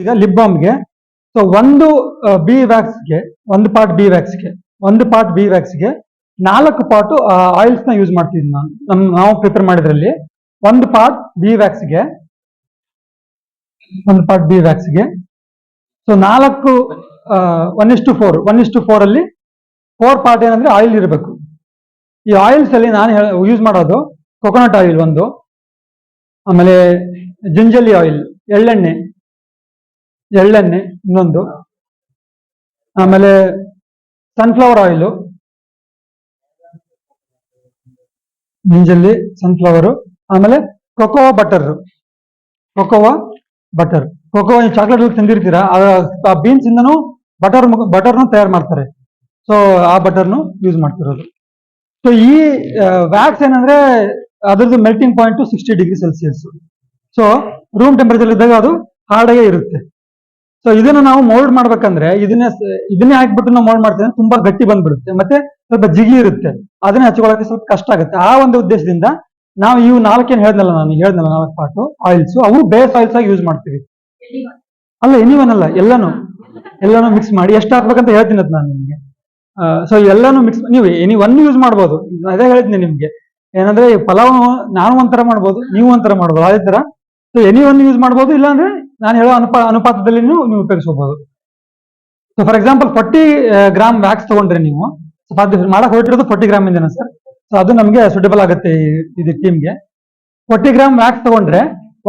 ಈಗ ಲಿಪ್ ಬಾಮ್ಗೆ ಸೊ ಒಂದು ಬಿ ವ್ಯಾಕ್ಸ್ಗೆ ಒಂದು ಪಾರ್ಟ್ ಬಿ ವ್ಯಾಕ್ಸ್ಗೆ ಒಂದು ಪಾರ್ಟ್ ಬಿ ವ್ಯಾಕ್ಸ್ಗೆ ನಾಲ್ಕು ಪಾರ್ಟು ಆಯಿಲ್ಸ್ನ ಯೂಸ್ ಮಾಡ್ತಿದ್ವಿ ನಾನು. ನಮ್, ನಾವು ಪ್ರಿಪೇರ್ ಮಾಡಿದ್ರಲ್ಲಿ ಒಂದು ಪಾರ್ಟ್ ಬಿ ವ್ಯಾಕ್ಸ್ಗೆ ಒಂದು ಪಾರ್ಟ್ ಬಿ ವ್ಯಾಕ್ಸ್ಗೆ ಸೊ ನಾಲ್ಕು ಒನ್ ಇಷ್ಟು ಫೋರ್ ಒನ್ ಇಷ್ಟು ಫೋರ್ ಅಲ್ಲಿ ಫೋರ್ ಪಾರ್ಟ್ ಏನಂದ್ರೆ ಆಯಿಲ್ ಇರಬೇಕು. ಈ ಆಯಿಲ್ಸ್ ಅಲ್ಲಿ ನಾನು ಯೂಸ್ ಮಾಡೋದು ಕೊಕೊನಟ್ ಆಯಿಲ್ ಒಂದು, ಆಮೇಲೆ ಜಿಂಜಲಿ ಆಯಿಲ್ ಎಳ್ಳೆಣ್ಣೆ. ಎಳ್ಳೆಣ್ಣೆ ಇನ್ನೊಂದು. ಆಮೇಲೆ ಸನ್ಫ್ಲವರ್ ಆಯಿಲು ಮಿಂಜಲ್ಲಿ ಸನ್ಫ್ಲವರು ಆಮೇಲೆ cocoa butter cocoa butter cocoa chocolate ತಂದಿರ್ತೀರಾ? ಆ ಬೀನ್ಸ್ ಇಂದನು ಬಟರ್ ಬಟರ್ನು ತಯಾರು ಮಾಡ್ತಾರೆ. ಸೊ ಆ ಬಟರ್ನು ಯೂಸ್ ಮಾಡ್ತಿರೋದು. ಸೊ ಈ ವ್ಯಾಕ್ಸ್ ಏನಂದ್ರೆ ಅದ್ರದ್ದು melting point sixty degree Celsius so room temperature ಇದ್ದಾಗ ಅದು ಹಾರ್ಡ್ ಆಗೇ ಇರುತ್ತೆ. ಸೊ ಇದನ್ನ ನಾವು ಮೋಲ್ಡ್ ಮಾಡ್ಬೇಕಂದ್ರೆ ಇದನ್ನೇ ಇದನ್ನೇ ಹಾಕ್ಬಿಟ್ಟು ನಾವು ಮೋಲ್ಡ್ ಮಾಡ್ತೀವಿ ತುಂಬಾ ಗಟ್ಟಿ ಬಂದ್ಬಿಡುತ್ತೆ. ಮತ್ತೆ ಸ್ವಲ್ಪ ಜಿಗಿ ಇರುತ್ತೆ. ಅದನ್ನ ಹಚ್ಕೊಳಕ್ಕೆ ಸ್ವಲ್ಪ ಕಷ್ಟ ಆಗುತ್ತೆ. ಆ ಒಂದು ಉದ್ದೇಶದಿಂದ ನಾವು ಇವು ನಾಲ್ಕೇನು ಹೇಳ್ದಲ್ಲ ನಾನು ಹೇಳ್ದಲ್ಲ ನಾಲ್ಕು ಪಾಟು ಆಯಿಲ್ಸ್ ಅವು ಬೇಸ್ ಆಯಿಲ್ಸ್ ಆಗಿ ಯೂಸ್ ಮಾಡ್ತೀವಿ. ಅಲ್ಲ ಎನಿವನ್ ಅಲ್ಲ, ಎಲ್ಲಾನು. ಎಲ್ಲಾನು ಮಿಕ್ಸ್ ಮಾಡಿ ಎಷ್ಟು ಹಾಕ್ಬೇಕಂತ ಹೇಳ್ತೀನಿ ಅದು ನಾನು ನಿಮಗೆ. ಸೊ ಎಲ್ಲಾನು ಮಿಕ್ಸ್ ನೀವು ಎನಿ ಒನ್ ಯೂಸ್ ಮಾಡ್ಬೋದು. ಅದೇ ಹೇಳಿದ್ನಿ ನಿಮ್ಗೆ. ಏನಂದ್ರೆ ಪಲಾವ್ ನಾನು ಒಂಥರ ಮಾಡ್ಬೋದು, ನೀವು ಒಂಥರ ಮಾಡ್ಬೋದು. ಅದೇ ತರ. ಸೊ ಎನಿ ಒನ್ ಯೂಸ್ ಮಾಡ್ಬೋದು, ಇಲ್ಲಾಂದ್ರೆ ನಾನು ಹೇಳೋ ಅನುಪ, ಅನುಪಾತದಲ್ಲಿ ನೀವು ಉಪಯೋಗಿಸಬಹುದು so for example forty gram wax ತಗೊಂಡ್ರೆ ನೀವು ಮಾಡಕ್ ಹೊರಟಿರೋದು ಫಾರ್ಟಿ ಗ್ರಾಮ್ ಇಂದನ ಸರ್ ಸೊ ಅದು ನಮಗೆ ಸುಟೇಬಲ್ ಆಗುತ್ತೆ ಇದು ಟೀಮ್ಗೆ ಫಾರ್ಟಿ ಗ್ರಾಮ್ ವ್ಯಾಕ್ಸ್ ತಗೊಂಡ್ರೆ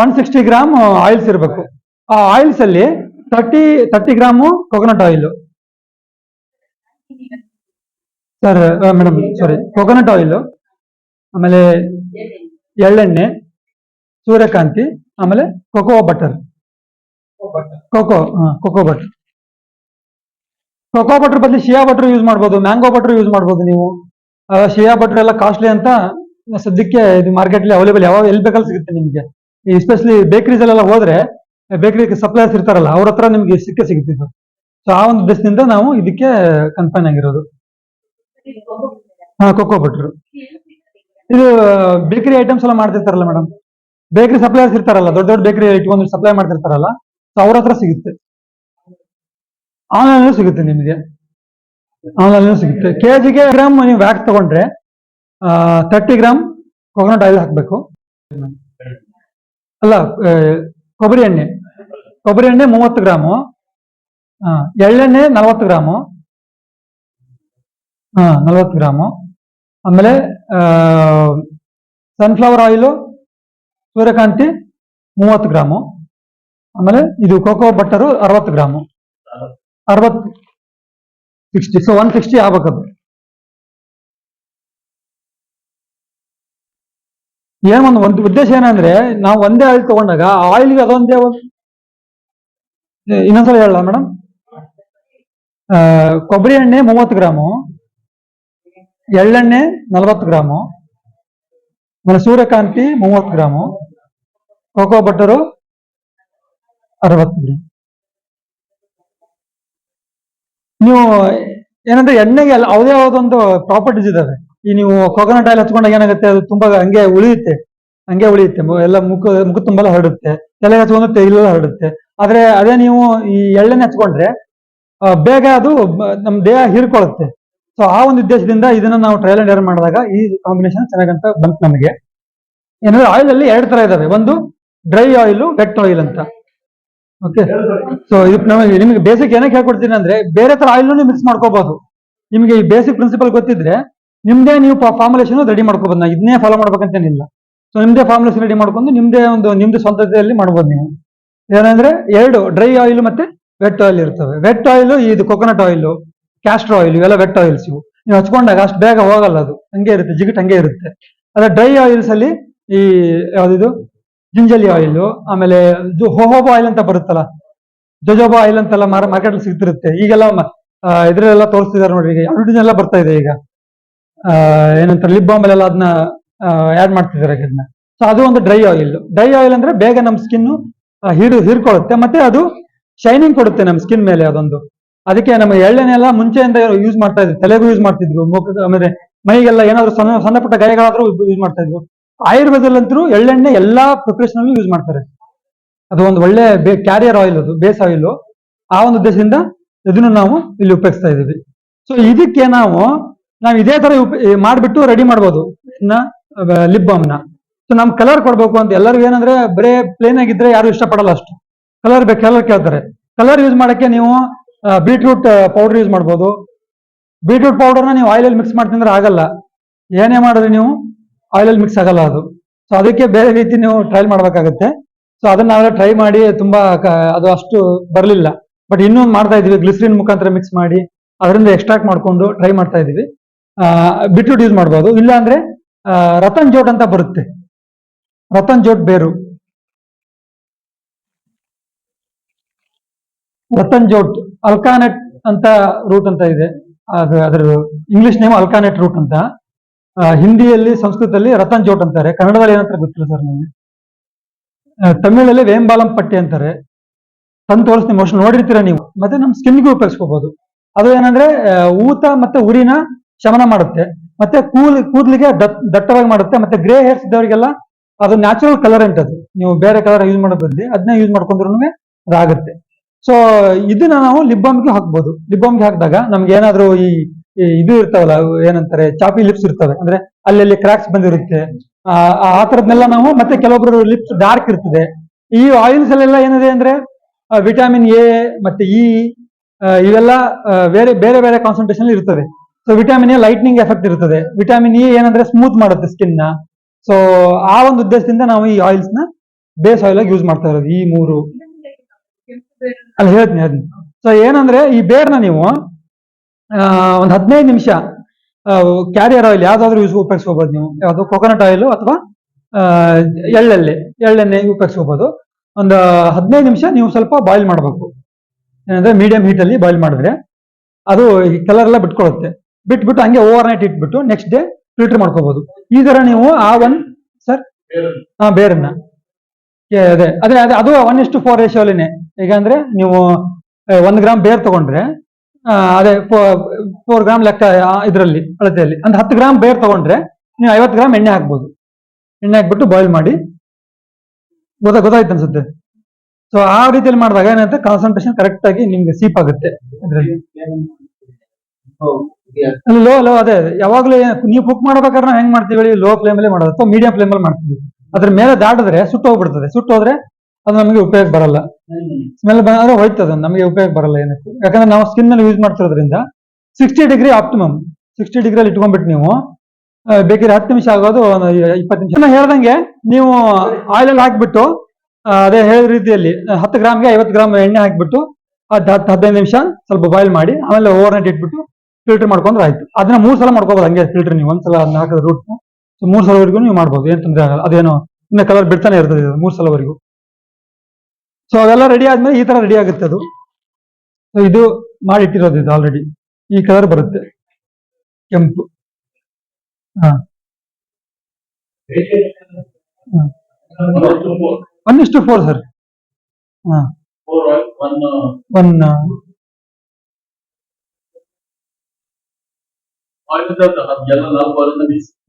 ಒನ್ ಸಿಕ್ಸ್ಟಿ ಗ್ರಾಮ್ ಆಯಿಲ್ಸ್ ಇರಬೇಕು. ಆ ಆಯಿಲ್ಸ್ ಅಲ್ಲಿ thirty thirty gram coconut oil sir madam sorry coconut oil ಆಮೇಲೆ ಎಳ್ಳೆಣ್ಣೆ, ಸೂರ್ಯಕಾಂತಿ, ಆಮೇಲೆ cocoa butter cocoa cocoa butter cocoa butter ಬದಲು ಶಿಯಾ ಬಟರ್ ಯೂಸ್ ಮಾಡ್ಬೋದು ಮ್ಯಾಂಗೋ ಬಟರ್ ಯೂಸ್ ಮಾಡ್ಬೋದು ನೀವು. ಶಿಯಾ ಬಟರ್ ಎಲ್ಲ ಕಾಸ್ಟ್ಲಿ ಅಂತ ಸದ್ಯಕ್ಕೆ ಇದು ಮಾರ್ಕೆಟ್ ಅಲ್ಲಿ ಅವೈಲೇಬಲ್ ಯಾವ ಎಲ್ಲಿ ಬೇಕಲ್ಲಿ ಸಿಗುತ್ತೆ ನಿಮಗೆ. ಎಸ್ಪೆಷಲಿ ಬೇಕರೀಸ್ ಅಲ್ಲೆಲ್ಲ ಹೋದ್ರೆ ಬೇಕರಿ ಸಪ್ಲೈಯರ್ಸ್ ಇರ್ತಾರಲ್ಲ, ಅವ್ರ ಹತ್ರ ನಿಮ್ಗೆ ಸಿಕ್ಕೇ ಸಿಗುತ್ತೆ ಸೊ ಆ ಒಂದು ಉದ್ದೇಶದಿಂದ ನಾವು ಇದಕ್ಕೆ ಕನ್ಫೈನ್ ಆಗಿರೋದು. ಹಾ ಕೋಕೋ ಬಟರ್ ಇದು ಬೇಕರಿ ಐಟಮ್ಸ್ ಎಲ್ಲ ಮಾಡ್ತಿರ್ತಾರಲ್ಲ ಮೇಡಮ್ ಬೇಕರಿ ಸಪ್ಲೈಯರ್ಸ್ ಇರ್ತಾರಲ್ಲ, ದೊಡ್ಡ ದೊಡ್ಡ ಬೇಕರಿ ಇಟ್ಕೊಂಡು ಸಪ್ಲೈ ಮಾಡ್ತಿರ್ತಾರಲ್ಲ ಅವ್ರ ಹತ್ರ ಸಿಗುತ್ತೆ. ಆನ್ಲೈನ್ ಸಿಗುತ್ತೆ ನಿಮಗೆ. ಆನ್ಲೈನ್ ಸಿಗುತ್ತೆ. ಕೆ ಜಿಗೆ ಗ್ರಾಮ್ ನೀವು ವ್ಯಾಕ್ ತಗೊಂಡ್ರೆ ತರ್ಟಿ ಗ್ರಾಮ್ ಕೊಕೊನಟ್ ಆಯಿಲ್ ಹಾಕಬೇಕು. ಅಲ್ಲ ಕೊಬ್ಬರಿ ಎಣ್ಣೆ. ಕೊಬ್ಬರಿ ಎಣ್ಣೆ ಮೂವತ್ತು ಗ್ರಾಮು ಎಳ್ಳೆಣ್ಣೆ ನಲವತ್ತು ಗ್ರಾಮು ಹಾ ನಲವತ್ತು ಗ್ರಾಮು ಆಮೇಲೆ ಸನ್ಫ್ಲವರ್ ಆಯಿಲು ಸೂರ್ಯಕಾಂತಿ ಮೂವತ್ತು ಗ್ರಾಮು ಆಮೇಲೆ ಇದು ಕೋಕೋ ಬಟ್ಟರು ಅರವತ್ತು ಗ್ರಾಮು ಅರವತ್ತು ಸಿಕ್ಸ್ಟಿ ಸೊ ಒನ್ ಸಿಕ್ಸ್ಟಿ ಆಗ್ಬೇಕದು. ಏನೊಂದು ಒಂದು ಉದ್ದೇಶ ಏನಂದ್ರೆ, ನಾವು ಒಂದೇ ಆಯಿಲ್ ತಗೊಂಡಾಗ ಆಯಿಲ್ಗೆ ಅದೊಂದೇ ಇನ್ನೊಂದ್ಸಲ ಹೇಳಲ್ಲ ಮೇಡಮ್ ಕೊಬ್ಬರಿ ಎಣ್ಣೆ ಮೂವತ್ತು ಗ್ರಾಮು ಎಳ್ಳೆಣ್ಣೆ ನಲವತ್ತು ಗ್ರಾಮು ಆಮೇಲೆ ಸೂರ್ಯಕಾಂತಿ ಮೂವತ್ತು ಗ್ರಾಮು ಕೋಕೋ ಬಟರು ಅರವತ್ತು ಗ್ರಾಮ್ ನೀವು ಏನಂದ್ರೆ ಎಣ್ಣೆಗೆ ಅಲ್ಲಿ ಯಾವುದೇ ಯಾವುದೊಂದು ಪ್ರಾಪರ್ಟೀಸ್ ಇದಾವೆ. ಈ ನೀವು ಕೊಕೊನಟ್ ಆಯಿಲ್ ಹಚ್ಕೊಂಡಾಗ ಏನಾಗುತ್ತೆ, ಅದು ತುಂಬಾ ಹಂಗೆ ಉಳಿಯುತ್ತೆ. ಹಂಗೆ ಉಳಿಯುತ್ತೆ. ಎಲ್ಲ ಮುಖ ಮುಖ ತುಂಬೆಲ್ಲ ಹರಡುತ್ತೆ. ತಲೆಗೆ ಹಚ್ಕೊಂಡು ತೈಲೆಲ್ಲ ಹರಡುತ್ತೆ. ಆದ್ರೆ ಅದೇ ನೀವು ಈ ಎಳ್ಳೆಣ್ಣೆ ಹಚ್ಕೊಂಡ್ರೆ ಬೇಗ ಅದು ನಮ್ಮ ನಮ್ ದೇಹ ಹೀರ್ಕೊಳ್ಳುತ್ತೆ. ಸೊ ಆ ಒಂದು ಉದ್ದೇಶದಿಂದ ಇದನ್ನ ನಾವು ಟ್ರಯಲ್ ಅಂಡ್ ಏರ್ ಮಾಡಿದಾಗ ಈ ಕಾಂಬಿನೇಷನ್ ಚೆನ್ನಾಗಂತ ಬಂತು ನಮಗೆ. ಏನಂದ್ರೆ ಆಯಿಲ್ ಅಲ್ಲಿ ಎರಡು ತರ ಇದಾವೆ. ಒಂದು ಡ್ರೈ ಆಯಿಲ್ ವೆಟ್ ಆಯಿಲ್ ಅಂತ. ಓಕೆ ಸೊ ಇದು ನಮಗೆ ನಿಮಗೆ ಬೇಸಿಕ್ ಏನಕ್ಕೆ ಹೇಳ್ಕೊಡ್ತೀನಿ ಅಂದ್ರೆ ಬೇರೆ ತರ ಆಯಿಲ್ ಮಿಕ್ಸ್ ಮಾಡ್ಕೋಬಹುದು ನಿಮಗೆ ಈ ಬೇಸಿಕ್ ಪ್ರಿನ್ಸಿಪಲ್ ಗೊತ್ತಿದ್ರೆ ನಿಮ್ದೇ ನೀವು ಫಾರ್ಮುಲೇಷನ್ ರೆಡಿ ಮಾಡ್ಕೋಬಹುದು ನಾ ಇದನ್ನೇ ಫಾಲೋ ಮಾಡ್ಬೇಕಂತೇನಿಲ್ಲ. ಸೊ ನಿಮ್ದೇ ಫಾರ್ಮುಲೇಷನ್ ರೆಡಿ ಮಾಡ್ಕೊಂಡು ನಿಮ್ದೇ ಒಂದು, ನಿಮ್ದು ಸ್ವಂತತೆಯಲ್ಲಿ ಮಾಡ್ಬೋದು ನೀವು. ಏನಂದ್ರೆ ಎರಡು ಡ್ರೈ ಆಯಿಲ್ ಮತ್ತೆ ವೆಟ್ ಆಯಿಲ್ ಇರ್ತವೆ. ವೆಟ್ ಆಯಿಲ್ ಇದು ಕೊಕೊನಟ್ ಆಯಿಲ್ ಕ್ಯಾಸ್ಟ್ರ್ ಆಯಿಲ್ ಇವೆಲ್ಲ ವೆಟ್ ಆಯಿಲ್ಸ್ ಇವು. ನೀವು ಹಚ್ಕೊಂಡಾಗ ಅಷ್ಟು ಬೇಗ ಹೋಗಲ್ಲ ಅದು. ಹಂಗೆ ಇರುತ್ತೆ, ಜಿಗಿಟ್ ಹಂಗೆ ಇರುತ್ತೆ. ಅದೇ ಡ್ರೈ ಆಯಿಲ್ಸ್ ಅಲ್ಲಿ ಈ ಯಾವ್ದಿದು ಜಿಂಜಲಿ ಆಯಿಲ್ ಆಮೇಲೆ ಹೋಹೋಬಾ ಆಯಿಲ್ ಅಂತ ಬರುತ್ತಲ್ಲ ಜೊಜೋಬಾ ಆಯಿಲ್ ಅಂತೆಲ್ಲ ಮಾರ್ಕೆಟ್ ಅಲ್ಲಿ ಸಿಗ್ತಿರುತ್ತೆ. ಈಗೆಲ್ಲ ಇದ್ರಲ್ಲೆಲ್ಲ ತೋರಿಸ್ತಿದ್ದಾರೆ ನೋಡ್ರಿ, ಈಗ ಅಡ್ವರ್ಟೈಸ್ ಎಲ್ಲ ಬರ್ತಾ ಇದೆ ಈಗ. ಏನಂತಾರೆ ಲಿಪ್ ಬಾಂಬ್ ಎಲ್ಲ ಅದನ್ನ ಆಡ್ ಮಾಡ್ತಿದ್ದಾರೆ ಇದನ್ನ. ಸೊ ಅದು ಒಂದು ಡ್ರೈ ಆಯಿಲ್ ಡ್ರೈ ಆಯಿಲ್ ಅಂದ್ರೆ ಬೇಗ ನಮ್ಮ ಸ್ಕಿನ್ ಹೀರು ಹೀರ್ಕೊಳ್ಳುತ್ತೆ. ಮತ್ತೆ ಅದು ಶೈನಿಂಗ್ ಕೊಡುತ್ತೆ ನಮ್ಮ ಸ್ಕಿನ್ ಮೇಲೆ ಅದೊಂದು. ಅದಕ್ಕೆ ನಮ್ಮ ಎಳ್ಳೆಣ್ಣೆ ಎಲ್ಲ ಮುಂಚೆಯಿಂದ ಯೂಸ್ ಮಾಡ್ತಾ ಇದ್ರು. ತಲೆಗೂ ಯೂಸ್ ಮಾಡ್ತಿದ್ರು. ಮುಖ, ಆಮೇಲೆ ಮೈಗೆಲ್ಲ ಏನಾದ್ರು ಸಣ್ಣ ಸಣ್ಣ ಪುಟ್ಟ ಗಾಯಗಳಾದ್ರೂ ಯೂಸ್ ಮಾಡ್ತಾ ಇದ್ರು. ಆಯುರ್ವೇದಲ್ಲಂತೂ ಎಳ್ಳೆಣ್ಣೆ ಎಲ್ಲಾ ಪ್ರಿಪ್ರೇಷನ್ ಅಲ್ಲೂ ಯೂಸ್ ಮಾಡ್ತಾರೆ. ಅದು ಒಂದು ಒಳ್ಳೆ ಕ್ಯಾರಿಯರ್ ಆಯಿಲ್ ಅದು ಬೇಸ್ ಆಯಿಲ್ ಆ ಒಂದು ಉದ್ದೇಶದಿಂದ ಇದನ್ನು ನಾವು ಇಲ್ಲಿ ಉಪಯೋಗಿಸ್ತಾ ಇದ್ದೀವಿ. ಸೊ ಇದಕ್ಕೆ ನಾವು ನಾವು ಇದೇ ತರ ಮಾಡಿಬಿಟ್ಟು ರೆಡಿ ಮಾಡ್ಬೋದು. ಇನ್ನ ಲಿಪ್ ಬಾಮ್ನ. ಸೊ ನಮ್ ಕಲರ್ ಕೊಡ್ಬೇಕು ಅಂತ ಎಲ್ಲರಿಗೂ ಏನಂದ್ರೆ ಬರೇ ಪ್ಲೇನ್ ಆಗಿದ್ರೆ ಯಾರು ಇಷ್ಟಪಡಲ್ಲ ಅಷ್ಟು. ಕಲರ್ ಬೇಕು ಕಲರ್ ಕೇಳ್ತಾರೆ. ಕಲರ್ ಯೂಸ್ ಮಾಡಕ್ಕೆ ನೀವು ಬೀಟ್ರೂಟ್ ಪೌಡರ್ ಯೂಸ್ ಮಾಡ್ಬೋದು. ಬೀಟ್ರೂಟ್ ಪೌಡರ್ನ ನೀವು ಆಯಿಲಲ್ಲಿ ಮಿಕ್ಸ್ ಮಾಡ್ತಿದ್ರೆ ಆಗಲ್ಲ. ಏನೇ ಮಾಡಿದ್ರೆ ನೀವು ಆಯಿಲಲ್ಲಿ ಮಿಕ್ಸ್ ಆಗಲ್ಲ ಅದು. ಸೊ ಅದಕ್ಕೆ ಬೇರೆ ರೀತಿ ನೀವು ಟ್ರೈ ಮಾಡ್ಬೇಕಾಗತ್ತೆ. ಸೊ ಅದನ್ನ ನಾವೆಲ್ಲ ಟ್ರೈ ಮಾಡಿ ತುಂಬಾ ಅದು ಅಷ್ಟು ಬರಲಿಲ್ಲ. ಬಟ್ ಇನ್ನೂ ಮಾಡ್ತಾ ಇದೀವಿ ಗ್ಲಿಸ್ರಿನ್ ಮುಖಾಂತರ ಮಿಕ್ಸ್ ಮಾಡಿ, ಅದರಿಂದ ಎಕ್ಸ್ಟ್ರಾಕ್ಟ್ ಮಾಡ್ಕೊಂಡು ಟ್ರೈ ಮಾಡ್ತಾ ಇದೀವಿ ಬಿಟ್ರೂಟ್ ಯೂಸ್ ಮಾಡ್ಬೋದು. ಇಲ್ಲ ಅಂದ್ರೆ ರತನ್ ಜೋಟ್ ಅಂತ ಬರುತ್ತೆ. ರತನ್ ಜೋಟ್ ಬೇರು. ರತನ್ ಜೋಟ್ ಅಲ್ಕಾನೆಟ್ ಅಂತ ರೂಟ್ ಅಂತ ಇದೆ. ಅದು ಅದ್ರ ಇಂಗ್ಲಿಷ್ ನೇಮ್ ಅಲ್ಕಾನೆಟ್ ರೂಟ್ ಅಂತ. ಹಿಂದಿಯಲ್ಲಿ, ಸಂಸ್ಕೃತದಲ್ಲಿ ರತನ್ ಜೋಟ್ ಅಂತಾರೆ. ಕನ್ನಡದಲ್ಲಿ ಏನಂತಾರೆ ಗೊತ್ತಿಲ್ಲ ಸರ್ ನನಗೆ ತಮಿಳಲ್ಲಿ ವೇಂಬಾಲಂ ಪಟ್ಟಿ ಅಂತಾರೆ. ತಂದು ತೋರಿಸ್ತೀನಿ ಮೋಸ್ಟ್ ನೋಡಿರ್ತೀರಾ ನೀವು. ಮತ್ತೆ ನಮ್ಮ ಸ್ಕಿನ್ಗೂ ಉಪಯೋಗಿಸ್ಕೋಬಹುದು ಅದು ಏನಂದ್ರೆ ಊತ ಮತ್ತೆ ಉರಿನ ಶಮನ ಮಾಡುತ್ತೆ. ಮತ್ತೆ ಕೂಲ್, ಕೂದಲಿಗೆ ದಟ್ಟವಾಗಿ ಮಾಡುತ್ತೆ. ಮತ್ತೆ ಗ್ರೇ ಹೇರ್ಸ್ ಇದ್ದವರಿಗೆಲ್ಲ ಅದು ನ್ಯಾಚುರಲ್ ಕಲರ್ ಅಂತ ಅದು. ನೀವು ಬೇರೆ ಕಲರ್ ಯೂಸ್ ಮಾಡೋ ಬದಲಿ ಅದನ್ನ ಯೂಸ್ ಮಾಡ್ಕೊಂಡ್ರು ಅದಾಗುತ್ತೆ. ಸೊ ಇದನ್ನ ನಾವು ಲಿಬ್ಬಾಮ್ಗೆ ಹಾಕ್ಬೋದು. ಲಿಬ್ಬಾಮ್ಗೆ ಹಾಕಿದಾಗ ನಮ್ಗೆ ಏನಾದ್ರೂ ಈ ಇದು ಇರ್ತಾವಲ್ಲ ಏನಂತಾರೆ ಚಾಪಿ ಲಿಪ್ಸ್ ಇರ್ತವೆ. ಅಂದ್ರೆ ಅಲ್ಲಲ್ಲಿ ಕ್ರಾಕ್ಸ್ ಬಂದಿರುತ್ತೆ. ಆ ತರದ್ನೆಲ್ಲ ನಾವು ಮತ್ತೆ ಕೆಲವೊಬ್ರು ಲಿಪ್ಸ್ ಡಾರ್ಕ್ ಇರ್ತದೆ. ಈ ಆಯಿಲ್ಸ್ ಅಲ್ಲೆಲ್ಲ ಏನಿದೆ ಅಂದ್ರೆ ವಿಟಮಿನ್ ಎ ಮತ್ತೆ ಇ ಇವೆಲ್ಲ ಆ, ಬೇರೆ ಬೇರೆ ಬೇರೆ ಕಾನ್ಸಂಟ್ರೇಷನ್ ಇರ್ತದೆ. So vitamin A lightning effect ಇರ್ತದೆ. ವಿಟಮಿನ್ ಇ ಏನಂದ್ರೆ ಸ್ಮೂತ್ ಮಾಡುತ್ತೆ ಸ್ಕಿನ್ನ. ಸೊ ಆ ಒಂದು ಉದ್ದೇಶದಿಂದ ನಾವು ಈ ಆಯಿಲ್ಸ್ನ ಬೇಸ್ ಆಯಿಲ್ ಆಗಿ ಯೂಸ್ ಮಾಡ್ತಾ ಇರೋದು ಈ ಮೂರು. ಅಲ್ಲಿ ಹೇಳ್ತೀನಿ ಹೇಳ್ತೀನಿ. ಸೊ ಏನಂದ್ರೆ ಈ ಬೇರ್ನ ನೀವು ಒಂದು ಹದಿನೈದು ನಿಮಿಷ. ಕ್ಯಾರಿಯರ್ ಆಯಿಲ್ ಯಾವ್ದಾದ್ರು ಯೂಸ್ ಉಪಯೋಗಿಸ್ಕೋಬಹುದು ನೀವು. ಯಾವುದು ಕೊಕೊನಟ್ ಆಯಿಲ್ ಅಥವಾ ಎಳ್ಳೆಣ್ಣೆ ಎಳ್ಳೆಣ್ಣೆ ಉಪಯೋಗಿಸ್ಕೋಬಹುದು ಒಂದು ಹದಿನೈದು ನಿಮಿಷ ನೀವು ಸ್ವಲ್ಪ ಬಾಯ್ಲ್ ಮಾಡಬೇಕು. ಏನಂದ್ರೆ ಮೀಡಿಯಂ ಹೀಟ್ ಅಲ್ಲಿ ಬಾಯ್ಲ್ ಮಾಡಿದ್ರೆ ಅದು ಕಲರ್ ಎಲ್ಲ ಬಿಟ್ಕೊಳ್ಳುತ್ತೆ ಬಿಟ್ಬಿಟ್ಟು ಹಂಗೆ ಓವರ್ ನೈಟ್ ಇಟ್ಬಿಟ್ಟು ನೆಕ್ಸ್ಟ್ ಡೇ ಫಿಲ್ಟರ್ ಮಾಡ್ಕೋಬಹುದು ಈ ತರ ನೀವು ಆ ಒನ್ ಸರ್ ಹಾ ಬೇರನ್ನ. ಅದೇ ಅದೇ ಅದೇ ಅದು ಒನ್ ಇಷ್ಟು ಫೋರ್ ರೇಷಿಯೋಲಿನೇ ಈಗ ಅಂದ್ರೆ ನೀವು ಒಂದು ಗ್ರಾಮ್ ಬೇರ್ ತಗೊಂಡ್ರೆ ಅದೇ ಫೋರ್ ಗ್ರಾಮ್ ಲೆಕ್ಕ ಇದರಲ್ಲಿ, ಅಳತೆಯಲ್ಲಿ. ಅಂದ್ರೆ ಹತ್ತು ಗ್ರಾಮ್ ಬೇರ್ ತಗೊಂಡ್ರೆ ನೀವು ಐವತ್ತು ಗ್ರಾಮ್ ಎಣ್ಣೆ ಹಾಕ್ಬೋದು. ಎಣ್ಣೆ ಹಾಕ್ಬಿಟ್ಟು ಬಾಯ್ಲ್ ಮಾಡಿ ಗೊತ್ತಾ ಗೊತ್ತಾಯ್ತು ಅನ್ಸುತ್ತೆ. ಸೊ ಆ ರೀತಿಯಲ್ಲಿ ಮಾಡಿದಾಗ ಏನಂತ ಕಾನ್ಸಂಟ್ರೇಷನ್ ಕರೆಕ್ಟ್ ಆಗಿ ನಿಮ್ಗೆ ಸೀಪ್ ಆಗುತ್ತೆ ಅಲ್ಲಿ ಲೋ ಲೋ ಅದೇ, ಯಾವಾಗ್ಲೂ ನೀವು ಕುಕ್ ಮಾಡ್ಬೇಕಾದ್ರೆ ಹೆಂಗ್ ಮಾಡ್ತೀವಿ ಲೋ ಫ್ಲೇಮ್ ಅಲ್ಲಿ ಮಾಡೋದು. ಅಥವಾ ಮೀಡಿಯಂ ಫ್ಲೇಮ್ ಅಲ್ಲಿ ಮಾಡ್ತೀವಿ. ಅದ್ರ ಮೇಲೆ ದಾಟಿದ್ರೆ ಸುಟ್ಟು ಹೋಗ್ಬಿಡ್ತದೆ. ಸುಟ್ಟು ಹೋದ್ರೆ ಅದು ನಮಗೆ ಉಪಯೋಗ ಬರಲ್ಲ. ಸ್ಮೆಲ್ ಬಂದ್ರೆ ಹೋಯ್ತದೆ, ನಮಗೆ ಉಪಯೋಗ ಬರಲ್ಲ ಏನಕ್ಕೆ. ಯಾಕಂದ್ರೆ ನಾವು ಸ್ಕಿನ್ ಅಲ್ಲಿ ಯೂಸ್ ಮಾಡ್ತಿರೋದ್ರಿಂದ ಸಿಕ್ಸ್ಟಿ ಡಿಗ್ರಿ ಆಪ್ಟಿಮಮ್ ಸಿಕ್ಸ್ಟಿ ಡಿಗ್ರಿಯಲ್ಲಿ ಇಟ್ಕೊಂಡ್ಬಿಟ್ಟು ನೀವು ಬೇಕಿದ್ರೆ ಹತ್ತು ನಿಮಿಷ ಆಗೋದು ಇಪ್ಪತ್ತು ನಿಮಿಷ. ಹೇಳ್ದಂಗೆ ನೀವು ಆಯಿಲ್ ಅಲ್ಲಿ ಹಾಕ್ಬಿಟ್ಟು ಅದೇ ಹೇಳಿದ ರೀತಿಯಲ್ಲಿ, ಹತ್ತು ಗ್ರಾಮ್ಗೆ ಐವತ್ತು ಗ್ರಾಮ್ ಎಣ್ಣೆ ಹಾಕ್ಬಿಟ್ಟು ಅದ್ ಹತ್ತು ಹದಿನೈದು ನಿಮಿಷ ಸ್ವಲ್ಪ ಬಾಯ್ಲ್ ಮಾಡಿ, ಆಮೇಲೆ ಓವರ್ ನೈಟ್ ಇಟ್ಬಿಟ್ಟು ಫಿಲ್ಟರ್ ಮಾಡ್ಕೊಂಡ್ರೆ ಆಯ್ತು. ಅದನ್ನ ಮೂರ್ ಸಲ ಮಾಡ್ಕೋಬಹುದು ಹಂಗೆ ಫಿಲ್ಟರ್ ನೀವು. ಒಂದ್ಸಲ ಹಾಕಿದ ರೂಟ್ ಮೂರ್ ಸಲವರೆಗೂ ನೀವು ಮಾಡ್ಬೋದು, ಏನ್ ತೊಂದರೆ ಆಗಲ್ಲ. ಅದೇನೋ, ಇನ್ನ ಕಲರ್ ಬಿಡ್ತಾನೆ ಇರ್ತದೆ ಮೂರ್ ಸಲವರೆಗೂ. ಸೊ ಅದೆಲ್ಲ ರೆಡಿ ಆದ್ಮೇಲೆ ಈ ತರ ರೆಡಿ ಆಗುತ್ತೆ ಅದು. ಸೊ ಇದು ಮಾಡಿಟ್ಟಿರೋದು ಇದು ಆಲ್ರೆಡಿ ಈ ಕಲರ್ ಬರುತ್ತೆ. ಕೆಂಪು. ಹಾ. ಒನ್ ಇಷ್ಟು ಫೋರ್ ಸರ್ ಹಾ. ಒನ್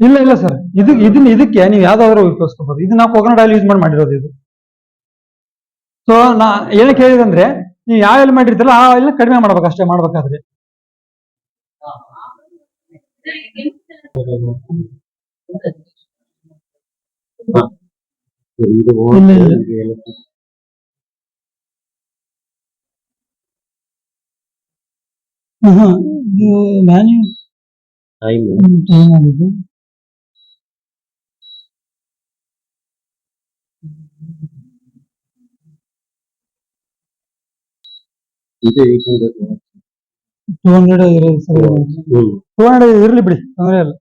ಇಲ್ಲ ಇಲ್ಲ ಸರ್ ಇದು ಇದನ್ನ ಇದಕ್ಕೆ ನೀವು ಯಾವ್ದಾದ್ರು ಉಪಯೋಗಿಸ್ಕೋಬಹುದು ಇದು ನಾವು ಕೊಕೊನಟ್ ಆಯಿಲ್ ಯೂಸ್ ಮಾಡಿ ಮಾಡಿರೋದು ಇದು. ಸೊ ನಾ ಏನಕ್ಕೆ ಹೇಳಿದಂದ್ರೆ ನೀವು ಯಾವ ಎಲ್ ಮಾಡಿರ್ತೀರಲ್ಲ ಆ ಎಲ್ಲ ಕಡಿಮೆ ಮಾಡ್ಬೇಕು ಅಷ್ಟೇ ಮಾಡ್ಬೇಕಾದ್ರೆ ಹಾ ಟೈಮ್ ನಾನು ಟೈಮ್ ಆಗಿದ್ದು ಟೂ ಹಂಡ್ರೆಡ್ ಇರೋದು ಸರ್ ಟೂ ಹಂಡ್ರೆಡ್ ಇರ್ಲಿ ಬಿಡಿ ತೊಂದರೆ ಇಲ್ಲ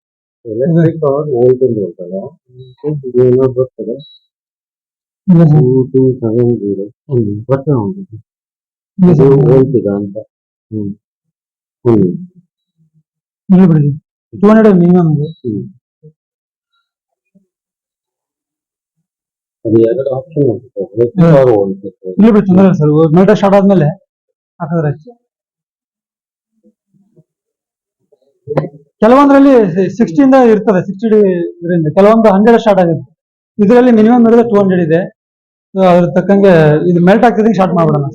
ಎಲೆಕ್ಟ್ರಿಕ್ ಆರ್ ವೋಲ್ಟ್ ಅಂತ ಬರ್ತಲ್ಲ ಏನೋ ಬರ್ತದೆ ಇಲ್ಲ two sir two seven zero ಬರ್ತದೆ ಉಂಟು ಇಲ್ಲ ಅದು ಸರ್ ವೋಲ್ಟ್ ಇದೆ ಅಂತ ಹ್ಮ್ ಹ್ಮ್ ಇಲ್ಲ ಬಿಡಿ ಟೂ ಹಂಡ್ರೆಡ್ ಮಿನಿಮಮ್ ಇದೆ ಹ್ಮ್ ಅದು ಎರಡು ಆಪ್ಷನ್ ಉಂಟು ಎಲೆಕ್ಟ್ರಿಕ್ ಆರ್ ವೋಲ್ಟ್ ಇಲ್ಲ ಬಿಡಿ ತೊಂದರೆ ಇಲ್ಲ ಸರ್ ಮೀಟರ್ ಸ್ಟಾರ್ಟ್ ಆದ್ಮೇಲೆ ಹಾಕಿದ್ರೆ ಕೆಲವೊಂದರಲ್ಲಿ ಸಿಕ್ಸ್ಟಿಯಿಂದ ಇರ್ತದೆ ಸಿಕ್ಸ್ಟಿ ಇದರಿಂದ ಕೆಲವೊಂದು ಹಂಡ್ರೆಡ್ ಸ್ಟಾರ್ಟ್ ಆಗುತ್ತೆ. ಇದರಲ್ಲಿ ಮಿನಿಮಮ್ ಇರೋದು ಟೂ ಹಂಡ್ರೆಡ್ ಇದೆ. ಅದ್ರ ತಕ್ಕಂಗೆ ಇದು ಮೆಲ್ಟ್ ಆಗ್ತಿದ್ದಂಗೆ ಸ್ಟಾರ್ಟ್ ಮಾಡ್ಬಿಡೋಣ.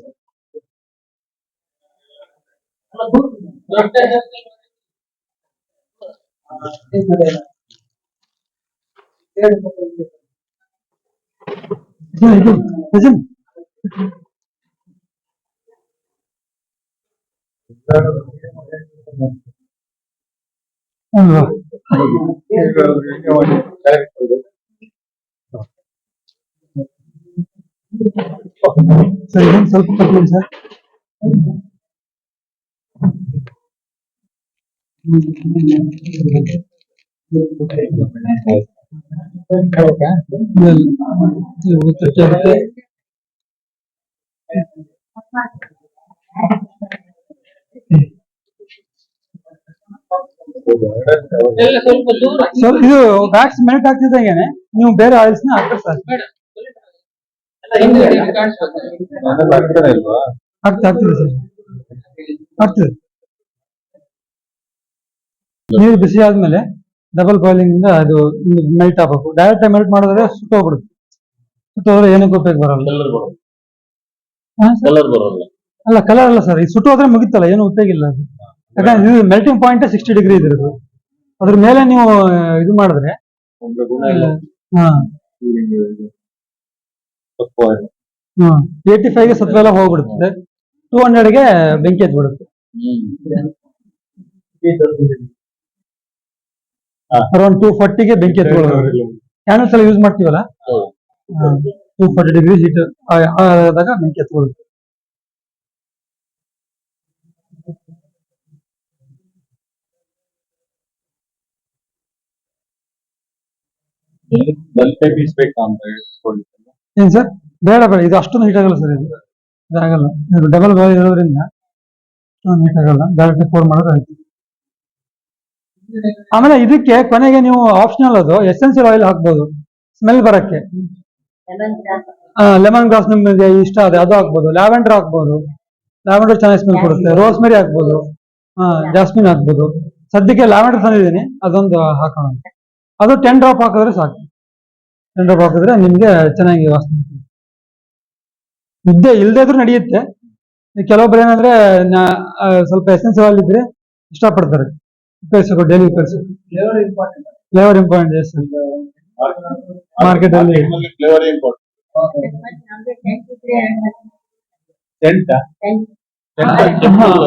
ಇದು, ಸರ್ ಇದೊಂದು ಸ್ವಲ್ಪ ತಗೊಳ್ಳಿ ಸರ್ ಇದು ಸರ್ ಇದು ಬ್ಯಾಕ್ಸ್ ಮೆಲ್ಟ್ ಆಗ್ತಿದ್ದಂಗೆನೆ ನೀವು ಬೇರೆ ಆಯಿಲ್ಸ್ನ ಹಾಕ್ತಾರೆ ಸರ್? ಆಗ್ತಾ ಆಗ್ತದೆ ಸರ್. ಆಗ್ತದೆ ನೀರು ಬಿಸಿ ಆದ್ಮೇಲೆ ಡಬಲ್ ಬಾಯ್ಲಿಂಗ್ ಇಂದ ಅದು ಮೆಲ್ಟ್ ಆಗ್ಬೇಕು. ಡೈರೆಕ್ಟ್ ಮೆಲ್ಟ್ ಮಾಡಿದ್ರೆ ಸುಟ್ಟೋಗ್ಬಿಡುತ್ತೆ ಸುಟ್ಟೋದ್ರೆ ಏನಕ್ಕೆ ಉಪಯೋಗ ಬರಲ್ಲ. ಅಲ್ಲ ಕಲರ್ ಅಲ್ಲ ಸರ್. ಇದು ಸುಟ್ಟೋದ್ರೆ ಮುಗಿತಲ್ಲ ಏನು ಉಪಯೋಗ ಇಲ್ಲ ಅದು. ಯಾಕಂದ್ರೆ ಮೆಲ್ಟಿಂಗ್ ಪಾಯಿಂಟ್ ಸಿಕ್ಸ್ಟಿ ಡಿಗ್ರಿ ಇದ್ರದ್ದು ಅದ್ರ ಮೇಲೆ ನೀವು ಇದು ಮಾಡಿದ್ರೆ. ಹಾ. ಏಯ್ಟಿ ಫೈವ್ಗೆ ಸತ್ವ ಎಲ್ಲ ಹೋಗ್ಬಿಡುತ್ತೆ. ಟೂ ಹಂಡ್ರೆಡ್ಗೆ ಬೆಂಕಿ ಹತ್ಬಿಡುತ್ತೆ ಅರೌಂಡ್ ಟೂ ಫಾರ್ಟಿಗೆ ಬೆಂಕಿ ಹತ್ಕೊಳ್ಳೋದು ಕ್ಯಾನಲ್ಸ್ ಎಲ್ಲ ಯೂಸ್ ಮಾಡ್ತೀವಲ್ಲ? ಟೂ ಫಾರ್ಟಿ ಡಿಗ್ರಿ ಹೀಟ್ ಆದಾಗ ಬೆಂಕಿ ಹತ್ಕೊಳ್ಳುತ್ತೆ ಸ್ವಲ್ಪ ಬೀಸ್ಬೇಕಾ ಅಂತ ಹೇಳ್ಕೊಳ್ಳಿ ಏನ್ ಸರ್? ಬೇಡ ಬೇಡ. ಇದು ಅಷ್ಟೊಂದು ಹೀಟ್ ಆಗಲ್ಲ ಸರ್ ಇದು. ಇದಾಗಲ್ಲ ಇದು ಡಬಲ್ ಬಾಯ್ ಇರೋದ್ರಿಂದ ಅಷ್ಟೊಂದು ಹೀಟ್ ಆಗಲ್ಲ. ಡೈರೆಕ್ಟ್ ಫೋರ್ ಮಾಡಿದ್ರೆ ಆಯ್ತು. ಆಮೇಲೆ ಇದಕ್ಕೆ ಕೊನೆಗೆ ನೀವು ಆಪ್ಷನಲ್ ಅದು ಎಸೆನ್ಸಿಯಲ್ ಆಯಿಲ್ ಹಾಕ್ಬೋದು. ಸ್ಮೆಲ್ ಬರಕ್ಕೆ. ಲೆಮನ್ ಗ್ರಾಸ್ ನಿಮ್ಗೆ ಇಷ್ಟ ಅದೇ ಅದು ಹಾಕ್ಬೋದು. ಲ್ಯಾವೆಂಡರ್ ಹಾಕ್ಬೋದು. ಲ್ಯಾವೆಂಡರ್ ಚೆನ್ನಾಗಿ ಸ್ಮೆಲ್ ಕೊಡುತ್ತೆ. ರೋಸ್ಮೆರಿ ಹಾಕ್ಬೋದು. ಹಾ ಜಾಸ್ಮಿನ್ ಹಾಕ್ಬೋದು. ಸದ್ಯಕ್ಕೆ ಲ್ಯಾವೆಂಡರ್ ತಂದಿದ್ದೀನಿ. ಅದೊಂದು ಹಾಕೋಣ ಅದು ಟೆನ್ ಡ್ರಾಪ್ ಹಾಕಿದ್ರೆ ಸಾಕು. ಟೆನ್ ಡ್ರಾಪ್ ಹಾಕಿದ್ರೆ ನಿಮ್ಗೆ ಚೆನ್ನಾಗಿ ವಾಸನೆ ನಿದ್ದೆ ಇದ್ದೇ ಇಲ್ದೇ ಇದ್ರೂ ನಡೆಯುತ್ತೆ. ಕೆಲವೊಬ್ರು ಏನಂದ್ರೆ ಸ್ವಲ್ಪ ಎಸೆನ್ಸ್ ಆಯಿಲ್ ಇದ್ರೆ ಇಷ್ಟಪಡ್ತಾರೆ. ಉಪಯೋಗಿಸಬೇಕು ಡೈಲಿ ಉಪಯೋಗಿಸಬೇಕು. ಫ್ಲೇವರ್ ಇಂಪಾರ್ಟೆಂಟ್ ಎಸ್ Market ಅಲ್ಲಿ. ಫ್ಲೇವರ್ ಇಂಪಾರ್ಟೆಂಟ್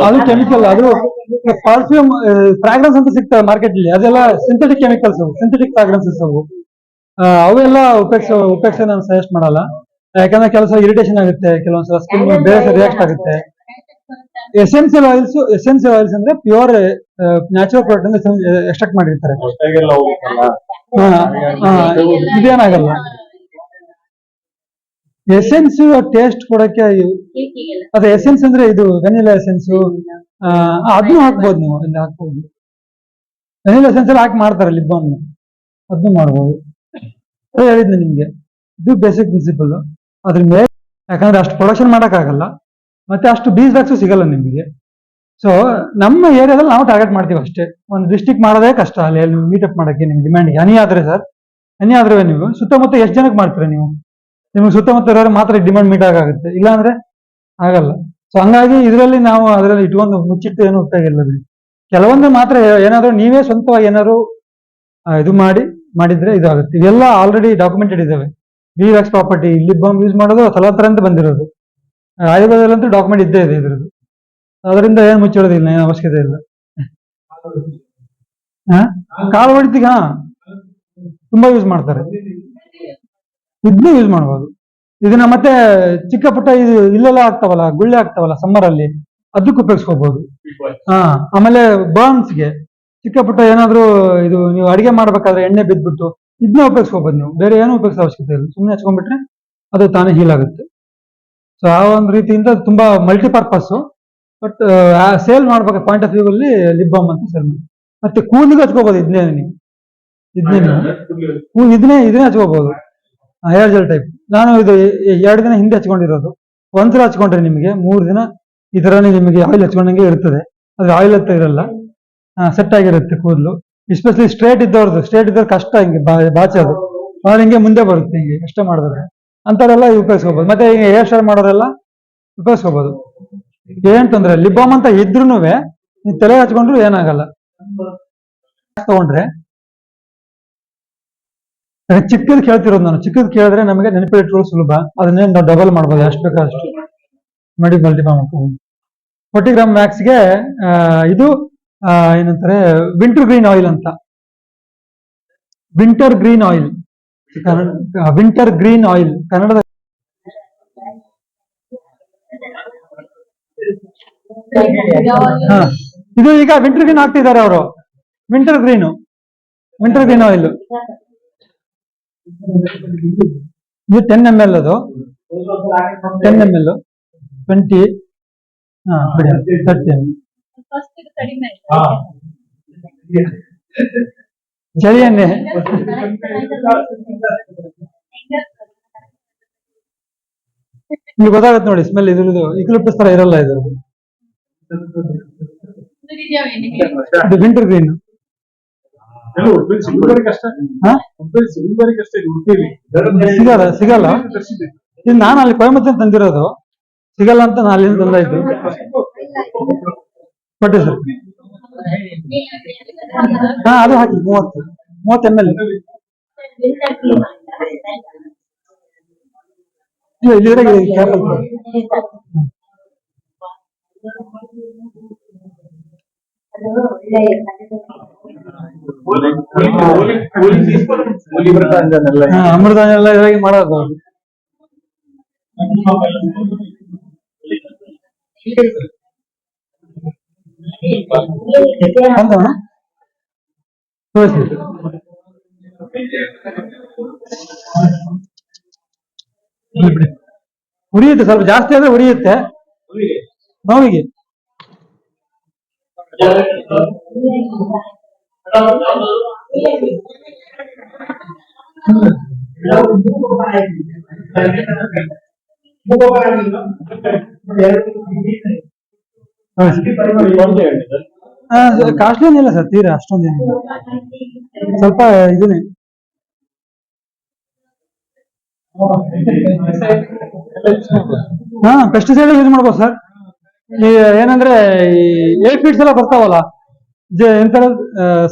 ಅದು ಕೆಮಿಕಲ್ ಅದು ಪರ್ಫ್ಯೂಮ್ ಫ್ರಾಗ್ರೆನ್ಸ್ ಅಂತ ಸಿಗ್ತವೆ ಮಾರ್ಕೆಟ್ ಅಲ್ಲಿ. ಅದೆಲ್ಲ ಸಿಂಥೆಟಿಕ್ ಕೆಮಿಕಲ್ಸ್ ಸಿಂಥೆಟಿಕ್ ಫ್ರಾಗ್ರೆನ್ಸಸ್ ಅವು. ಅವೆಲ್ಲ ಉಪೇಕ್ಷ ಉಪೇಕ್ಷೆ ನಾನು ಸಜೆಸ್ಟ್ ಮಾಡಲ್ಲ. ಯಾಕಂದ್ರೆ ಕೆಲಸ ಇರಿಟೇಷನ್ ಆಗುತ್ತೆ ಕೆಲವೊಂದ್ಸಲ ಸ್ಕಿನ್ ಬೇರೆ ರಿಯಾಕ್ಟ್ ಆಗುತ್ತೆ. ಎಸೆನ್ಸಿಯಲ್ ಆಯಿಲ್ಸ್ ಎಸೆನ್ಸಿಯಲ್ ಆಯಿಲ್ಸ್ ಅಂದ್ರೆ ಪ್ಯೂರ್ ನ್ಯಾಚುರಲ್ ಪ್ರಾಡಕ್ಟ್ ಎಕ್ಸ್ಟ್ರಾಕ್ಟ್ ಮಾಡಿರ್ತಾರೆ. ಇದೇನಾಗಲ್ಲ ಎಸೆನ್ಸ್ ಟೇಸ್ಟ್ ಕೊಡಕ್ಕೆ ಅದು ಎಸೆನ್ಸ್ ಅಂದ್ರೆ ಇದು ವೆನಿಲಾ ಎಸೆನ್ಸ್ ಅದನ್ನು ಹಾಕ್ಬೋದು ನೀವು ಇಲ್ಲಿ ಹಾಕ್ಬೋದು. ವೆನಿಲಾ ಎಸೆನ್ಸ್ ಎಲ್ಲ ಹಾಕಿ ಮಾಡ್ತಾರೆ ಲಿಪ್ ಬಾಮ್ ಅದನ್ನು ಮಾಡ್ಬೋದು. ಅದೇ ಹೇಳಿದ್ನೆ ನಿಮ್ಗೆ. ಇದು ಬೇಸಿಕ್ ಪ್ರಿನ್ಸಿಪಲ್ ಅದ್ರ ಮೇಲೆ ಯಾಕಂದ್ರೆ ಅಷ್ಟು ಪ್ರೊಡಕ್ಷನ್ ಮಾಡೋಕ್ಕಾಗಲ್ಲ. ಮತ್ತೆ ಅಷ್ಟು ಬೀಸ್ ಬ್ಯಾಕ್ಸು ಸಿಗಲ್ಲ ನಿಮಗೆ. ಸೊ ನಮ್ಮ ಏರಿಯಾದಲ್ಲಿ ನಾವು ಟಾರ್ಗೆಟ್ ಮಾಡ್ತೀವಿ ಅಷ್ಟೇ. ಒಂದು ಡಿಸ್ಟಿಕ್ ಮಾಡೋದೇ ಕಷ್ಟ. ಅಲ್ಲಿ ಮೀಟಪ್ ಮಾಡೋಕ್ಕೆ ನಿಮ್ಗೆ ಡಿಮ್ಯಾಂಡ್ ಹನಿ ಆದ್ರೆ ಸರ್? ಹನಿ ಆದ್ರೆ ನೀವು? ಸುತ್ತಮುತ್ತ ಎಷ್ಟು ಜನಕ್ಕೆ ಮಾಡ್ತೀರಾ ನೀವು? ನಿಮ್ಗೆ ಸುತ್ತಮುತ್ತ ಇರೋರು ಮಾತ್ರ ಡಿಮ್ಯಾಂಡ್ ಮೀಟ್ ಆಗುತ್ತೆ ಇಲ್ಲಾಂದ್ರೆ ಆಗಲ್ಲ. ಸೊ ಹಂಗಾಗಿ ಇದರಲ್ಲಿ ನಾವು ಅದರಲ್ಲಿ ಇಟ್ಕೊಂಡು ಮುಚ್ಚಿಟ್ಟು ಏನು ಉಪಯೋಗ ಇಲ್ಲ ಕೆಲವೊಂದು ಮಾತ್ರ ಏನಾದ್ರು ನೀವೇ ಸ್ವಂತವಾಗಿ ಏನಾದ್ರು ಇದು ಮಾಡಿ ಮಾಡಿದ್ರೆ ಇದಾಗುತ್ತೆ. ಇವೆಲ್ಲ ಆಲ್ರೆಡಿ ಡಾಕ್ಯುಮೆಂಟೆಡ್ ಇದಾವೆ. ಬಿ ವ್ಯಾಕ್ಸ್ ಪ್ರಾಪರ್ಟಿ ಇಲ್ಲಿ ಬಾಂಬ್ ಯೂಸ್ ಮಾಡೋದು ತಲಾಂತರ ಅಂತ ಬಂದಿರೋದು. ಆಯುರ್ವೇದಲ್ಲಂತೂ ಡಾಕ್ಯುಮೆಂಟ್ ಇದ್ದೇ ಇದೆ ಇದ್ರದ್ದು. ಅದರಿಂದ ಏನು ಮುಚ್ಚಿಡೋದಿಲ್ಲ ಏನು ಅವಶ್ಯಕತೆ ಇಲ್ಲ? ಕಾಳು ಹೊಡಿತೀಗ ಹಾ. ತುಂಬಾ ಯೂಸ್ ಮಾಡ್ತಾರೆ. ಇದನ್ನೇ ಯೂಸ್ ಮಾಡ್ಬೋದು. ಇದನ್ನ ಮತ್ತೆ ಚಿಕ್ಕ ಪುಟ್ಟ ಇದು ಇಲ್ಲೆಲ್ಲ ಆಗ್ತಾವಲ್ಲ ಗುಳ್ಳೆ ಆಗ್ತಾವಲ್ಲ ಸಮ್ಮರ್ ಅಲ್ಲಿ ಅದಕ್ಕೆ ಉಪಯೋಗಿಸ್ಕೋಬಹುದು ಹಾ ಆಮೇಲೆ ಬರ್ನ್ಸ್ಗೆ ಚಿಕ್ಕ ಪುಟ್ಟ ಏನಾದ್ರು ಇದು ನೀವು ಅಡಿಗೆ ಮಾಡ್ಬೇಕಾದ್ರೆ ಎಣ್ಣೆ ಬಿದ್ದ್ಬಿಟ್ಟು ಇದನ್ನ ಉಪಯೋಗಿಸ್ಕೋಬಹುದು ನೀವು. ಬೇರೆ ಏನು ಉಪಯೋಗಿಸೋ ಅವಶ್ಯಕತೆ ಇಲ್ಲ. ಸುಮ್ಮನೆ ಹಚ್ಕೊಂಡ್ಬಿಟ್ರೆ ಅದು ತಾನೇ ಹೀಲ್ ಆಗುತ್ತೆ. ಸೊ ಆ ಒಂದು ರೀತಿಯಿಂದ ತುಂಬಾ ಮಲ್ಟಿಪರ್ಪಸ್ ಬಟ್ ಸೇಲ್ ಮಾಡ್ಬೇಕು ಪಾಯಿಂಟ್ ಆಫ್ ವ್ಯೂ ಅಲ್ಲಿ ಲಿಪ್ ಬಾಮ್ ಅಂತ ಸೇಲ್ ಮಾಡಿ ಮತ್ತೆ ಕೂಲಿಗೆ ಹಚ್ಕೋಬಹುದು ಇದನ್ನೇ ನೀವು. ಇದನ್ನೇ. ಇದನ್ನೇ ಇದನ್ನೇ ಹಚ್ಕೋಬಹುದು ಹೇರ್ ಜೆಲ್ ಟೈಪ್ ನಾನು ಇದು ಎರಡು ದಿನ ಹಿಂದೆ ಹಚ್ಕೊಂಡಿರೋದು. ಒಂದ್ಸಲ ಹಚ್ಕೊಂಡ್ರೆ ನಿಮಗೆ, ಮೂರು ದಿನ ಈ ಥರನೇ ನಿಮಗೆ ಆಯಿಲ್ ಹಚ್ಕೊಂಡಂಗೆ ಇರ್ತದೆ. ಅದು ಆಯಿಲ್ ಅಂತ ಇರಲ್ಲ. ಸೆಟ್ ಆಗಿರುತ್ತೆ ಕೂದಲು. Especially straight ಇದ್ದವ್ರದ್ದು. ಸ್ಟ್ರೇಟ್ ಇದ್ದವ್ರು ಕಷ್ಟ ಹಿಂಗೆ ಬಾಚೋದು ಅವ್ರು ಹಿಂಗೆ ಮುಂದೆ ಬರುತ್ತೆ ಹಿಂಗೆ, ಕಷ್ಟ ಮಾಡಿದ್ರೆ. ಅಂತವರೆಲ್ಲ ಉಪಯೋಗಿಸ್ಕೋಬೋದು. ಮತ್ತೆ ಈಗ ಹೇರ್ ಸ್ಟೈಲ್ ಮಾಡೋರೆಲ್ಲ ಉಪಯೋಗಿಸ್ಕೋಬೋದು. ಏನ್ ತೊಂದ್ರೆ ಲಿಬಾಮ್ ಅಂತ ಇದ್ರೂ ನೀವು ತಲೆ ಹಚ್ಕೊಂಡ್ರು ಏನಾಗಲ್ಲ. ತಗೊಂಡ್ರೆ ಚಿಕ್ಕದ್ ಕೇಳ್ತಿರೋದು ನಾನು. ಚಿಕ್ಕದ್ ಕೇಳಿದ್ರೆ ನಮಗೆ ನೆನಪಿಟ್ಕೊಳ್ಳೋದು ಸುಲಭ. ಅದನ್ನೇ ನಾವು ಡಬಲ್ ಮಾಡ್ಬೋದು. ಎಷ್ಟು ಬೇಕಾ ಅಷ್ಟು. ಮಡಿ ಮಲ್ಟಿಫೈ ಮಾಡ್ಕೊಂಡು ಫೋರ್ಟಿ ಗ್ರಾಮ್ ಮ್ಯಾಕ್ಸ್ಗೆ ಇದು ಏನಂತಾರೆ ವಿಂಟರ್ ಗ್ರೀನ್ ಆಯಿಲ್ ಅಂತ. Winter green oil winter green oil ಕನ್ನಡದ. ಇದು ಈಗ ವಿಂಟರ್ ಗ್ರೀನ್ ಹಾಕ್ತಿದ್ದಾರೆ ಅವರು. Wintergreen winter green oil ಇದು ಟೆನ್ ಎಂ ಎಲ್ ಅದು. ಟೆನ್ ಎಂ ಎಲ್ ಟ್ವೆಂಟಿ ಹಾ ಬಿಡಿ ತರ್ಟಿ ಚಳಿ ಎಣ್ಣೆ. ನಿಮ್ಗೆ ಗೊತ್ತಾಗತ್ತೆ ನೋಡಿ ಸ್ಮೆಲ್ ಇದ್ರದ್ದು ಇಕ್ಲಿಪ್ಟಸ್ ತರ ಇರಲ್ಲ ಇದು. ವಿಂಟರ್ ಗ್ರೀನ್ ಸಿಗಲ್ಲ ಸಿಗಲ್ಲ. ಇದು ನಾನು ಅಲ್ಲಿ ಕೊಯಮತ್ತೂರ್ ತಂದಿರೋದು. ಸಿಗಲ್ಲ ಅಂತ ನಾನು ಅಲ್ಲಿಂದ ತಂದಾಯ್ತು ಕೊಟ್ಟೆ ಸರ್. ಹಾ ಅದು ಹಾಕಿ ಮೂವತ್ತು. ಮೂವತ್ತು ಎಂ ಎಲ್ ಇಲ್ಲಿವರೆಗೆ ಕ್ಯಾಪಲ್ ಹಾ ಅಮೃತ ಎಲ್ಲ ಇದ್ರಾಗೆ ಮಾಡೋದು. ಉರಿಯುತ್ತೆ ಸ್ವಲ್ಪ ಜಾಸ್ತಿ ಆದ್ರೆ ಉರಿಯುತ್ತೆ ನೋವಿಗೆ ಕಾಸ್ಟ್ಲಿ ಏನಿಲ್ಲ ಸರ್ ತೀರಾ ಅಷ್ಟೊಂದೇನಿಲ್ಲ ಸ್ವಲ್ಪ ಇದನ್ನೇ ಹಾ ಪೆಸ್ಟಿಸೈಡ್ ಯೂಸ್ ಮಾಡ್ಬೋದು ಸರ್. ಏನಂದ್ರೆ ಈ ಫೀಟ್ಸ್ ಎಲ್ಲ ಬರ್ತಾವಲ್ಲ? ಎಂತರ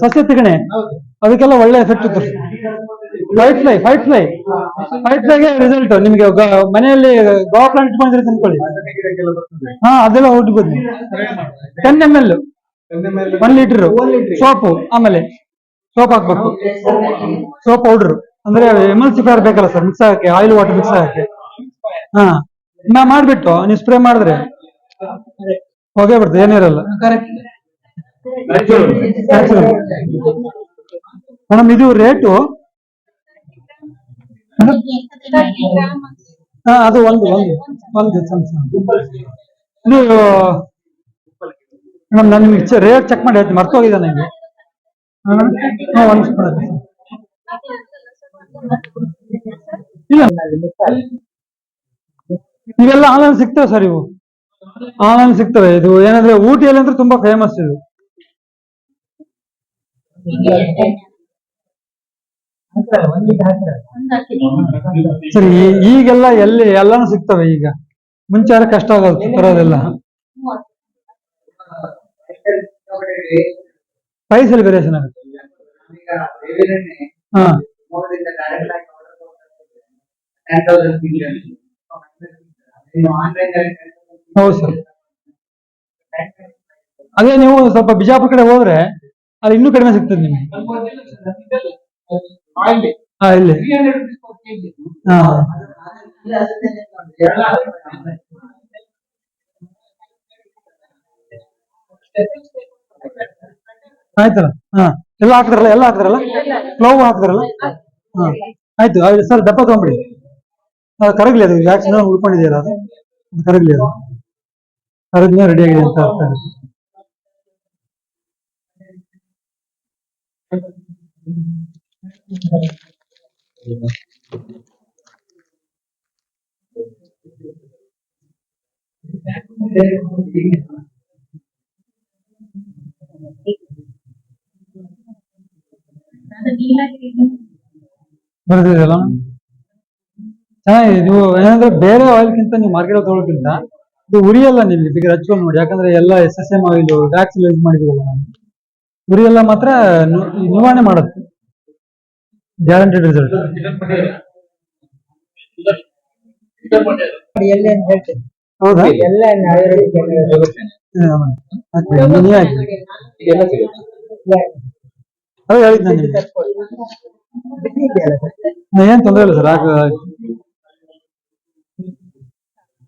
ಸಸ್ಯ ತಿಗಣೆ. ಅದಕ್ಕೆಲ್ಲ ಒಳ್ಳೆ ಎಫೆಕ್ಟ್ ಇತ್ತು. White fly fight fly fight ಫ್ಲೈಗೆ result ನಿಮ್ಗೆ ಮನೆಯಲ್ಲಿ ಗೋವಾ ಪ್ಲಾಂಟ್ ಇಟ್ಕೊಂಡಿದ್ರೆ ತಿನ್ಕೊಳ್ಳಿ. ಹಾ ಅದೆಲ್ಲ ಹುಡ್ಬೋದು ten M L one litre soap ಆಮೇಲೆ ಸೋಪ್ ಹಾಕ್ಬೇಕು. ಸೋಪ್ ಪೌಡರ್ ಅಂದ್ರೆ ಎಮಲ್ಸಿಫೈರ್ ಬೇಕಲ್ಲ ಸರ್ ಮಿಕ್ಸ್ ಹಾಕಿ ಆಯಿಲ್ ವಾಟರ್ ಮಿಕ್ಸ್ ಹಾಕಿ ಹಾ ನಾ ಮಾಡ್ಬಿಟ್ಟು ನೀವು ಸ್ಪ್ರೇ ಮಾಡಿದ್ರೆ ಹೊಗೆ ಬರ್ತದೆ ಏನಿರಲ್ಲ ಮೇಡಮ್, ಇದು ರೇಟು? ಅದು ಒಂದು ಒಂದು ಒಂದು ಸಣ್ಣ. ಮೇಡಮ್, ನಾನು ನಿಮ್ಗೆ ರೇಟ್ ಚೆಕ್ ಮಾಡಿ ಹೇಳ್ತೀನಿ ಮರ್ತೋಗಿದೆ ನನಗೆ. ಇಲ್ಲ. ಇವೆಲ್ಲ ಆನ್ಲೈನ್ ಸಿಗ್ತವೆ ಸರ್ ಇವು? ಆನ್ಲೈನ್ ಸಿಗ್ತವೆ ಇದು ಏನಂದ್ರೆ ಊಟಿಯಲ್ಲಿ ಅಂದ್ರೆ ತುಂಬಾ ಫೇಮಸ್ ಇದು. ಸರಿ ಈಗೆಲ್ಲ ಎಲ್ಲಿ ಎಲ್ಲಾನು ಸಿಗ್ತವೆ ಈಗ. ಮುಂಚೆ ಆದ್ರೆ ಕಷ್ಟ ಆಗೋದು ತರೋದೆಲ್ಲ ಪ್ರೈಸ್ ಅಲ್ಲಿ ಆಗುತ್ತೆ. ಹಾ. ಹೌದು ಸರ್. ಅದೇ ನೀವು ಸ್ವಲ್ಪ ಬಿಜಾಪುರ ಕಡೆ ಹೋದ್ರೆ ಅಲ್ಲಿ ಇನ್ನೂ ಕಡಿಮೆ ಸಿಗ್ತದೆ ನಿಮಗೆ. ಹಾ, ಇಲ್ಲಿ. ಆಯ್ತಲ್ಲ? ಹಾ. ಎಲ್ಲ ಹಾಕ್ತಾರಲ್ಲ ಎಲ್ಲ ಹಾಕ್ತಾರಲ್ಲ? ಕ್ಲೋವ್ ಹಾಕ್ತಾರಲ್ಲ? ಹಾ. ಆಯ್ತು ಸರ್, ದಪ್ಪ ತಗೊಂಬಿಡಿ ಕರಗ್ಲಿ ಅದು ವ್ಯಾಕ್ಸಿನ್ ಉಳ್ಕೊಂಡಿದೆಯಲ್ಲ ಅದು ಕರಗ್ಲಿ ಅದು. ಕರಗ್ಲಿ ರೆಡಿ ಆಗಿದೆ ಅಂತ ಅರ್ಥ ಆಗುತ್ತೆ. ಬರ್ದಿದೆಯಲ್ಲ ಚೆನ್ನಾಗಿದೆ ನೀವು ಏನಂದ್ರೆ ಬೇರೆ ಆಯಿಲ್ಗಿಂತ ನೀವು ಮಾರ್ಕೆಟ್ ತಗೊಳ್ಳೋಕ್ಕಿಂತ ಇದು ಉರಿಯಲ್ಲ ನಿಮ್ಗೆ ಈಗ ಹಚ್ಕೊಂಡು ನೋಡಿ, ಯಾಕಂದ್ರೆ ಎಲ್ಲ S S M oil wax use ಮಾಡಿದೀವಲ್ಲ ನಾವು. ಉರಿಯೆಲ್ಲ ಮಾತ್ರ ನಿವಾರಣೆ ಮಾಡುತ್ತೆ. ಗ್ಯಾರಂಟೆಡ್ ರಿಸಲ್ಟ್ ಹೌದಾ? ಎಲ್ಲ. ನೀವೇ ನಾನು ಏನ್ ತೊಂದ್ರೆ ಇಲ್ಲ ಸರ್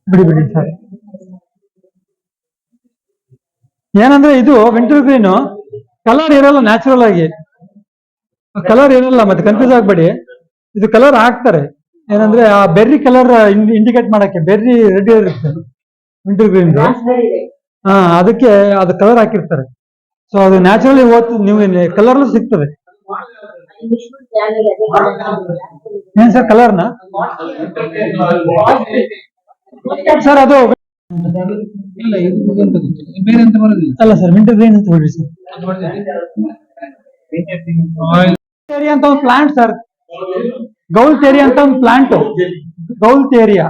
ಬಿಡಿ ಬಿಡಿ ಸರ್ ಏನಂದ್ರೆ ಇದು ವಿಂಟರ್ ಗ್ರೀನು ಕಲರ್ ಇರಲ್ಲ ನ್ಯಾಚುರಲ್ ಆಗಿ. ಕಲರ್ ಇರಲ್ಲ ಮತ್ತೆ ಕನ್ಫ್ಯೂಸ್ ಆಗ್ಬೇಡಿ. ಇದು ಕಲರ್ ಹಾಕ್ತಾರೆ. ಏನಂದ್ರೆ ಆ ಬೆರ್ರಿ ಕಲರ್ ಇಂಡಿಕೇಟ್ ಮಾಡಕ್ಕೆ ಬೆರ್ರಿ ರೆಡ್ ಇರುತ್ತೆ ವಿಂಟರ್ ಗ್ರೀನ್ ಹಾ ಅದಕ್ಕೆ ಅದು ಕಲರ್ ಹಾಕಿರ್ತಾರೆ. ಸೊ ಅದು ನ್ಯಾಚುರಲಿ ಓದ್ ನೀವು ಕಲರ್ ಸಿಗ್ತದೆ. ಏನ್ ಸರ್ ಕಲರ್ನ ಸರ್ ಅದು ಇಲ್ಲ ಇದು ಎಂತ ಗೊತ್ತಿಲ್ಲ. ಬೇರೆ ಅಂತ ಬರೋದಿಲ್ಲ? ಅಲ್ಲ ಸರ್ ವಿಂಟರ್ ಗ್ರೀನ್ ಅಂತ ಹೊಡ್ರಿ ಸರ್. ಥೇರಿ ಅಂತ ಒಂದು ಪ್ಲಾಂಟ್ ಸರ್. ಗೌಲ್ ಥೇರಿ ಅಂತ ಒಂದು ಪ್ಲಾಂಟ್ ಗೌಲ್ ಥೇರಿಯಾ